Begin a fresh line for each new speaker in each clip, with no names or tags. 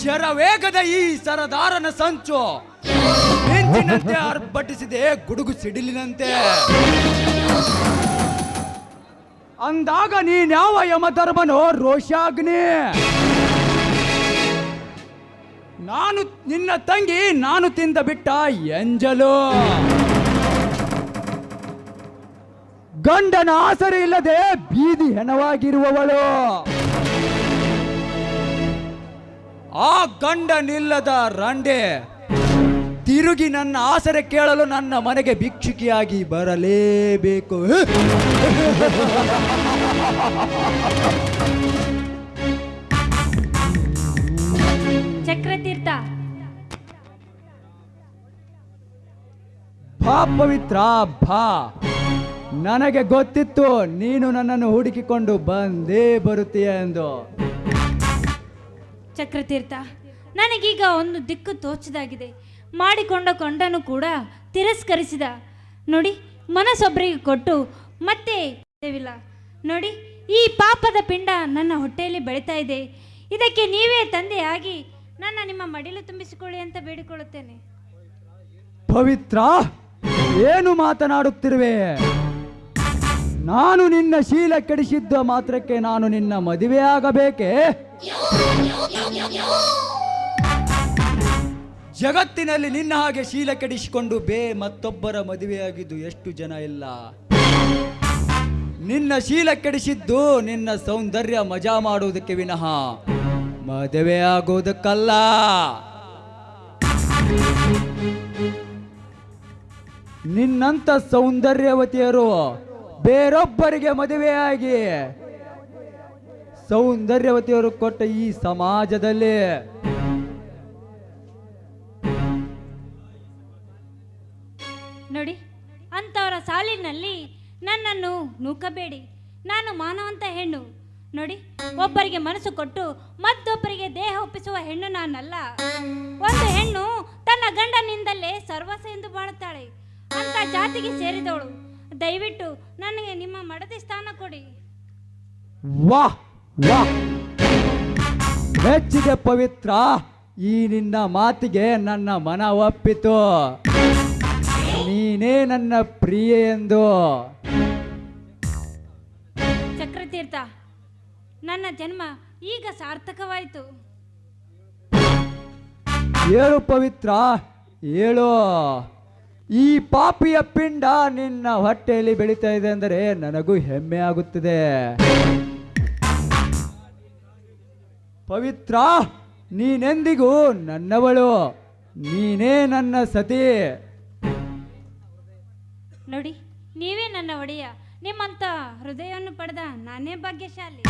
ಶರವೇಗದ ಈ ಸರದಾರನ ಸಂಚು ಮಿಂಚಿನಂತೆ ಅರ್ಭಟಿಸಿದೆ ಗುಡುಗು ಸಿಡಿಲಿನಂತೆ. ಅಂದಾಗ ನೀನ್ಯಾವ ಯಮಧರ್ಮನೋ, ರೋಷಾಗ್ನಿ? ನಾನು ನಿನ್ನ ತಂಗಿ, ನಾನು ತಿಂದ ಬಿಟ್ಟ ಎಂಜಲು. ಗಂಡನ ಆಸರೆ ಇಲ್ಲದೆ ಬೀದಿ ಹೆಣವಾಗಿರುವವಳು. ಆ ಗಂಡನಿಲ್ಲದ ರಂಡೆ ತಿರುಗಿ ನನ್ನ ಆಸರೆ ಕೇಳಲು ನನ್ನ ಮನೆಗೆ ಭಿಕ್ಷುಕಿಯಾಗಿ ಬರಲೇಬೇಕು.
ಚಕ್ರತೀರ್ಥ.
ಭಾ ಪವಿತ್ರ ಭಾ. ನನಗೆ ಗೊತ್ತಿತ್ತು ನೀನು ನನ್ನನ್ನು ಹುಡುಕಿಕೊಂಡು ಬಂದೇ ಬರುತ್ತೀಯ ಎಂದು.
ಚಕ್ರತೀರ್ಥ ನನಗೀಗ ಒಂದು ದಿಕ್ಕು ತೋಚದಾಗಿದೆ. ಮಾಡಿಕೊಂಡ ಕೊಂಡನು ಕೂಡ ತಿರಸ್ಕರಿಸಿದ. ನೋಡಿ ಮನಸ್ಸೊಬ್ಬರಿಗೆ ಕೊಟ್ಟು ಮತ್ತೆ ನೋಡಿ ಈ ಪಾಪದ ಪಿಂಡ ನನ್ನ ಹೊಟ್ಟೆಯಲ್ಲಿ ಬೆಳೀತಾ ಇದೆ. ಇದಕ್ಕೆ ನೀವೇ ತಂದೆಯಾಗಿ ನನ್ನ ನಿಮ್ಮ ಮಡಿಲು ತುಂಬಿಸಿಕೊಳ್ಳಿ ಅಂತ ಬೇಡಿಕೊಳ್ಳುತ್ತೇನೆ.
ಪವಿತ್ರ ಏನು ಮಾತನಾಡುತ್ತಿರುವೆ? ನಾನು ನಿನ್ನ ಶೀಲ ಕೆಡಿಸಿದ್ದ ಮಾತ್ರಕ್ಕೆ ನಾನು ನಿನ್ನ ಮದುವೆಯಾಗಬೇಕೆ ಜಗತ್ತಿನಲ್ಲಿ ನಿನ್ನ ಹಾಗೆ ಶೀಲ ಕೆಡಿಸಿಕೊಂಡು ಬೇ, ಮತ್ತೊಬ್ಬರ ಮದುವೆಯಾಗಿದ್ದು ಎಷ್ಟು ಜನ ಇಲ್ಲ? ನಿನ್ನ ಶೀಲ ಕೆಡಿಸಿದ್ದು ನಿನ್ನ ಸೌಂದರ್ಯ ಮಜಾ ಮಾಡುವುದಕ್ಕೆ ವಿನಃ ಮದುವೆ ಆಗೋದಕ್ಕಲ್ಲ. ನಿನ್ನಂತ ಸೌಂದರ್ಯವತಿಯರು ಬೇರೊಬ್ಬರಿಗೆ ಮದುವೆಯಾಗಿ ಸೌಂದರ್ಯವತಿಯವರು ಕೊಟ್ಟ ಈ ಸಮಾಜದಲ್ಲಿ
ನೋಡಿ ಅಂತವರ ಸಾಲಿನಲ್ಲಿ ನನ್ನನ್ನು ನೂಕಬೇಡಿ. ನಾನು ಮಾನವಂತ ಹೆಣ್ಣು. ನೋಡಿ, ಒಬ್ಬರಿಗೆ ಮನಸ್ಸು ಕೊಟ್ಟು ಮತ್ತೊಬ್ಬರಿಗೆ ದೇಹ ಒಪ್ಪಿಸುವ ಹೆಣ್ಣು ನಾನಲ್ಲ. ಒಂದು ಹೆಣ್ಣು ತನ್ನ ಗಂಡನಿಂದಲೇ ಸರ್ವಸ ಎಂದು ಬಾಳುತ್ತಾಳೆ. ಅಂತ ಜಾತಿಗೆ ಸೇರಿದವಳು. ದಯವಿಟ್ಟು ನನಗೆ ನಿಮ್ಮ ಮಡದಿ ಸ್ಥಾನ ಕೊಡಿ.
ವಾಹ್ ವಾಹ್ ಮೆಚ್ಚಿದೆ ಪವಿತ್ರ ಈ ನಿನ್ನ ಮಾತಿಗೆ ನನ್ನ ಮನ ಒಪ್ಪಿತು. ನೀನೇ ನನ್ನ ಪ್ರಿಯ ಎಂದು.
ಚಕ್ರತೀರ್ಥ ನನ್ನ ಜನ್ಮ ಈಗ ಸಾರ್ಥಕವಾಯಿತು.
ಏಳು ಪವಿತ್ರ ಏಳು. ಈ ಪಾಪಿಯ ಪಿಂಡ ನಿನ್ನ ಹೊಟ್ಟೆಯಲ್ಲಿ ಬೆಳೀತಾ ಇದೆ ಅಂದರೆ ನನಗೂ ಹೆಮ್ಮೆ ಆಗುತ್ತಿದೆ. ಪವಿತ್ರ, ನೀನೆಂದಿಗೂ ನನ್ನವಳು, ನೀನೇ ನನ್ನ ಸತಿ.
ನೋಡಿ, ನೀವೇ ನನ್ನ ಒಡೆಯ. ನಿಮ್ಮಂತ ಹೃದಯವನ್ನು ಪಡೆದ ನಾನೇ ಭಾಗ್ಯಶಾಲಿ.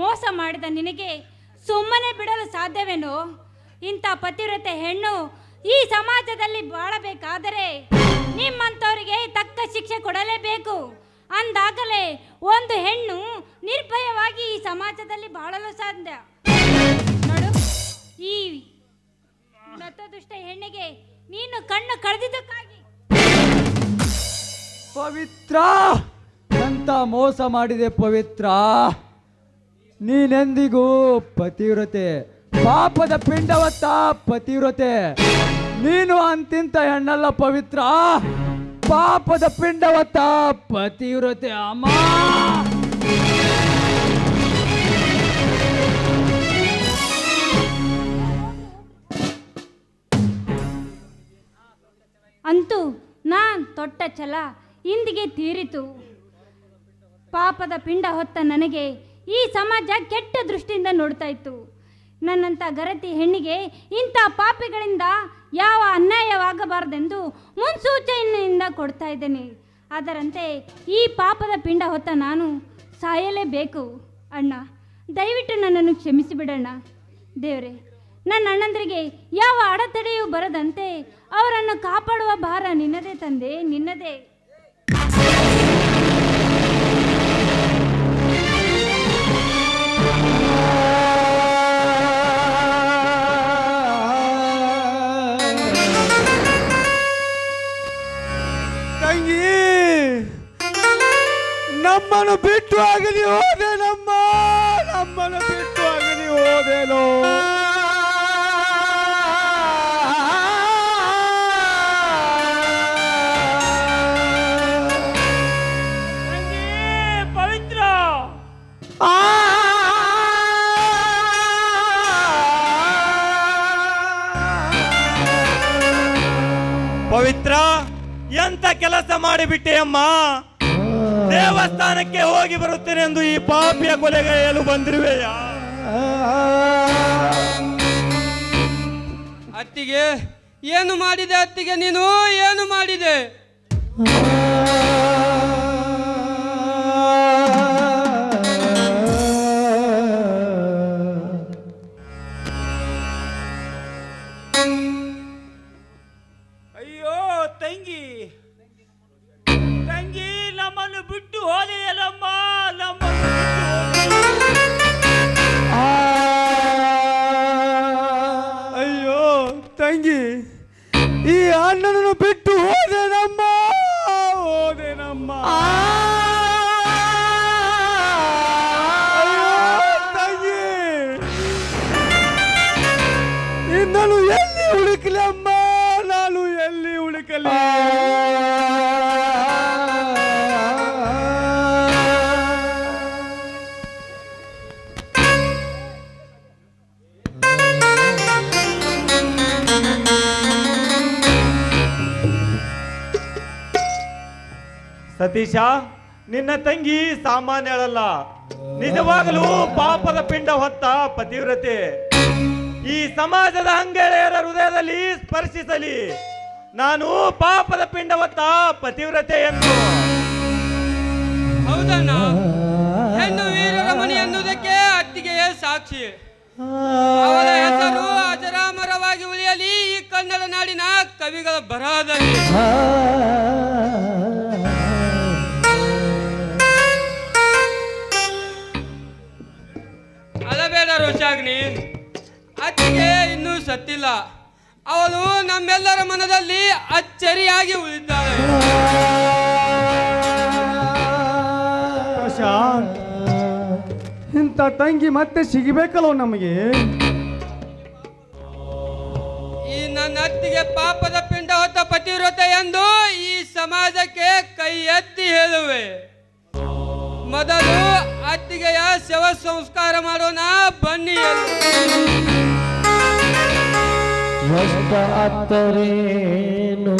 ಮೋಸ ಮಾಡಿದ ನಿನಗೆ ಸುಮ್ಮನೆ ಬಿಡಲು ಸಾಧ್ಯವೇನೋ? ಇಂಥ ಪತಿವ್ರತೆ ಹೆಣ್ಣು ಈ ಸಮಾಜದಲ್ಲಿ ಬಾಳಬೇಕಾದರೆ ನಿಮ್ಮಂಥವರಿಗೆ ತಕ್ಕ ಶಿಕ್ಷೆ ಕೊಡಲೇಬೇಕು. ಅಂದಾಗಲೇ ಒಂದು ಹೆಣ್ಣು ನಿರ್ಭಯವಾಗಿ ಈ ಸಮಾಜದಲ್ಲಿ ಬಾಳಲು ಸಾಧ್ಯ. ನೋಡು, ಈ ಮತದುಷ್ಟ ಹೆಣ್ಣಿಗೆ ನೀನು ಕಣ್ಣು ಕಳೆದಿದ್ದಕ್ಕಾಗಿ.
ಪವಿತ್ರ! ಅಂತ ಮೋಸ ಮಾಡಿದೆ ಪವಿತ್ರ! ನೀನೆಂದಿಗೂ ಪತಿವ್ರತೆ. ಪಾಪದ ಪಿಂಡವತ್ತ ಪತಿವ್ರತೆ. ನೀನು ಅಂತಿಂತ ಹೆಣ್ಣಲ್ಲ ಪವಿತ್ರ. ಪಾಪದ ಪಿಂಡವತ್ತ ಪತಿವ್ರತೆ, ಅಮ್ಮ.
ಅಂತೂ ನಾನ್ ತೊಟ್ಟ ಛಲ, ಇಂದಿಗೆ ತೀರಿತು. ಪಾಪದ ಪಿಂಡ ಹೊತ್ತ ನನಗೆ ಈ ಸಮಾಜ ಕೆಟ್ಟ ದೃಷ್ಟಿಯಿಂದ ನೋಡ್ತಾ ಇತ್ತು. ನನ್ನಂಥ ಗರತಿ ಹೆಣ್ಣಿಗೆ ಇಂಥ ಪಾಪಿಗಳಿಂದ ಯಾವ ಅನ್ಯಾಯವಾಗಬಾರದೆಂದು ಮುನ್ಸೂಚನೆಯಿಂದ ಕೊಡ್ತಾ ಇದ್ದೇನೆ. ಅದರಂತೆ ಈ ಪಾಪದ ಪಿಂಡ ಹೊತ್ತ ನಾನು ಸಾಯಲೇಬೇಕು. ಅಣ್ಣ, ದಯವಿಟ್ಟು ನನ್ನನ್ನು ಕ್ಷಮಿಸಿಬಿಡಣ್ಣ. ದೇವರೇ, ನನ್ನ ಅಣ್ಣಂದರಿಗೆ ಯಾವ ಅಡೆತಡೆಯೂ ಬರದಂತೆ ಅವರನ್ನು ಕಾಪಾಡುವ ಭಾರ ನಿನ್ನದೇ ತಂದೆ, ನಿನ್ನದೇ.
ಹೇಳು
ಪವಿತ್ರ
ಆ
ಪವಿತ್ರ ಎಂತ ಕೆಲಸ ಮಾಡಿಬಿಟ್ಟೆ ಅಮ್ಮ ದೇವಸ್ಥಾನಕ್ಕೆ ಹೋಗಿ ಬರುತ್ತೇನೆ ಎಂದು ಈ ಪಾಪಿಯ ಕೊಲೆಗೈಯಲು ಬಂದಿರುವೆಯಾ?
ಅತ್ತಿಗೆ ಏನು ಮಾಡಿದೆ ಅತ್ತಿಗೆ ನೀನು? ಏನು ಮಾಡಿದೆ?
ಅಯ್ಯೋ ತಂಗಿ. ತಂಗಿ ನಮ್ಮನ್ನು ಬಿಟ್ಟು ಹೋದೆಯಲ್ಲಮ್ಮ.
to
ಸತೀಶ, ನಿನ್ನ ತಂಗಿ ಸಾಮಾನ್ಯಳಲ್ಲ ನಿಜವಾಗಲೂ ಪಾಪದ ಪಿಂಡ ಹೊತ್ತ ಪತಿವ್ರತೆ. ಈ ಸಮಾಜದ ಹಂಗೆಳೆಯರ ಹೃದಯದಲ್ಲಿ ಸ್ಪರ್ಶಿಸಲಿ. ನಾನು ಪಾಪದ ಪಿಂಡ ಹೊತ್ತ ಪತಿವ್ರತೆ ಎಂದು.
ಹೆಣ್ಣು ವೀರರ ಮಣಿ ಅನ್ನುವುದಕ್ಕೆ ಅತ್ತಿಗೆಯೇ ಸಾಕ್ಷಿ. ಅವರ ಹೆಸರು ಅಜರಾಮರವಾಗಿ ಉಳಿಯಲಿ. ಈ ಕನ್ನಡ ನಾಡಿನ ಕವಿಗಳ ಬರಹದಲ್ಲಿ. ಅಳಬೇಡ ಆಗಲಿ ಅತ್ತಿಗೆ ಇನ್ನೂ ಸತ್ತಿಲ್ಲ. ಅವಳು ನಮ್ಮೆಲ್ಲರ ಮನದಲ್ಲಿ ಅಚ್ಚರಿಯಾಗಿ ಉಳಿದಾಳೆ
ಪ್ರಶಾಂತ್ ಇಂಥ ತಂಗಿ ಮತ್ತೆ ಸಿಗಬೇಕಲ್ಲ ನಮಗೆ?
ಈ ನನ್ನ ಅತ್ತಿಗೆ ಪಾಪದ ಪಿಂಡ ಹೊತ್ತ ಪತಿವ್ರತ ಎಂದು ಈ ಸಮಾಜಕ್ಕೆ ಕೈ ಎತ್ತಿ ಹೇಳುವೆ. ಮೊದಲು ಅತ್ತಿಗೆಯ ಶವ ಸಂಸ್ಕಾರ ಮಾಡೋಣ ಬನ್ನಿ
ಅತ್ತರೇನು?